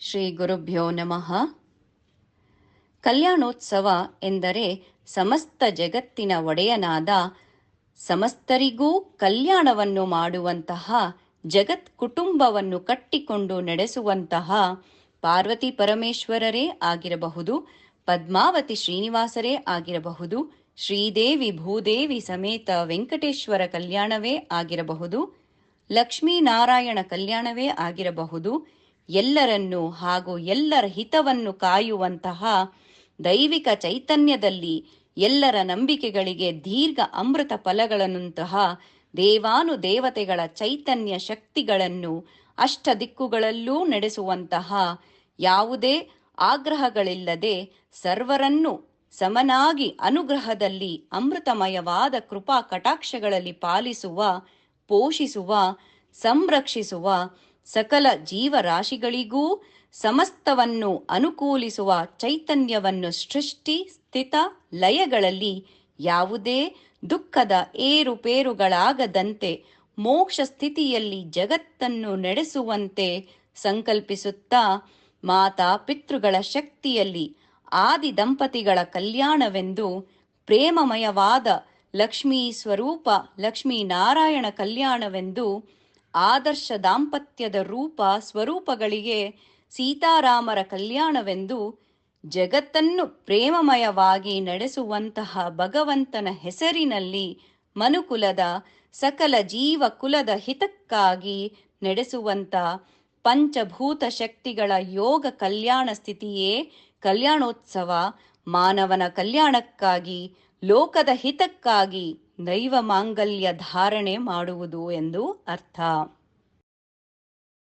ಶ್ರೀ ಗುರುಭ್ಯೋ ನಮಃ. ಕಲ್ಯಾಣೋತ್ಸವ ಎಂದರೆ ಸಮಸ್ತ ಜಗತ್ತಿನ ಒಡೆಯನಾದ ಸಮಸ್ತರಿಗೂ ಕಲ್ಯಾಣವನ್ನು ಮಾಡುವಂತಹ ಜಗತ್ ಕುಟುಂಬವನ್ನು ಕಟ್ಟಿಕೊಂಡು ನಡೆಸುವಂತಹ ಪಾರ್ವತಿ ಪರಮೇಶ್ವರರೇ ಆಗಿರಬಹುದು, ಪದ್ಮಾವತಿ ಶ್ರೀನಿವಾಸರೇ ಆಗಿರಬಹುದು, ಶ್ರೀದೇವಿ ಭೂದೇವಿ ಸಮೇತ ವೆಂಕಟೇಶ್ವರ ಕಲ್ಯಾಣವೇ ಆಗಿರಬಹುದು, ಲಕ್ಷ್ಮೀನಾರಾಯಣ ಕಲ್ಯಾಣವೇ ಆಗಿರಬಹುದು ಎಲ್ಲರನ್ನು ಹಾಗೂ ಎಲ್ಲರ ಹಿತವನ್ನು ಕಾಯುವಂತಹ ದೈವಿಕ ಚೈತನ್ಯದಲ್ಲಿ ಎಲ್ಲರ ನಂಬಿಕೆಗಳಿಗೆ ದೀರ್ಘ ಅಮೃತ ಫಲಗಳನ್ನಂತಹ ದೇವಾನು ದೇವತೆಗಳ ಚೈತನ್ಯ ಶಕ್ತಿಗಳನ್ನು ಅಷ್ಟ ದಿಕ್ಕುಗಳಲ್ಲೂ ನಡೆಸುವಂತಹ ಯಾವುದೇ ಆಗ್ರಹಗಳಿಲ್ಲದೆ ಸರ್ವರನ್ನು ಸಮನಾಗಿ ಅನುಗ್ರಹದಲ್ಲಿ ಅಮೃತಮಯವಾದ ಕೃಪಾ ಕಟಾಕ್ಷಗಳಲ್ಲಿ ಪಾಲಿಸುವ, ಪೋಷಿಸುವ, ಸಂರಕ್ಷಿಸುವ ಸಕಲ ಜೀವರಾಶಿಗಳಿಗೂ ಸಮಸ್ತವನ್ನು ಅನುಕೂಲಿಸುವ ಚೈತನ್ಯವನ್ನು ಸೃಷ್ಟಿ ಸ್ಥಿತ ಲಯಗಳಲ್ಲಿ ಯಾವುದೇ ದುಃಖದ ಏರುಪೇರುಗಳಾಗದಂತೆ ಮೋಕ್ಷ ಸ್ಥಿತಿಯಲ್ಲಿ ಜಗತ್ತನ್ನು ನಡೆಸುವಂತೆ ಸಂಕಲ್ಪಿಸುತ್ತಾ ಮಾತಾ ಪಿತೃಗಳ ಶಕ್ತಿಯಲ್ಲಿ ಆದಿ ದಂಪತಿಗಳ ಕಲ್ಯಾಣವೆಂದು ಪ್ರೇಮಮಯವಾದ ಲಕ್ಷ್ಮೀ ಸ್ವರೂಪ ಲಕ್ಷ್ಮೀನಾರಾಯಣ ಕಲ್ಯಾಣವೆಂದು ಆದರ್ಶ ದಾಂಪತ್ಯದ ರೂಪ ಸ್ವರೂಪಗಳಿಗೆ ಸೀತಾರಾಮರ ಕಲ್ಯಾಣವೆಂದು ಜಗತ್ತನ್ನು ಪ್ರೇಮಮಯವಾಗಿ ನಡೆಸುವಂತಹ ಭಗವಂತನ ಹೆಸರಿನಲ್ಲಿ ಮನುಕುಲದ ಸಕಲ ಜೀವ ಕುಲದ ಹಿತಕ್ಕಾಗಿ ನಡೆಸುವಂತ ಪಂಚಭೂತ ಶಕ್ತಿಗಳ ಯೋಗ ಕಲ್ಯಾಣ ಸ್ಥಿತಿಯೇ ಕಲ್ಯಾಣೋತ್ಸವ ಮಾನವನ ಕಲ್ಯಾಣಕ್ಕಾಗಿ, ಲೋಕದ ಹಿತಕ್ಕಾಗಿ ದೈವ ಮಾಂಗಲ್ಯ ಧಾರಣೆ ಮಾಡುವುದು ಎಂದು ಅರ್ಥ.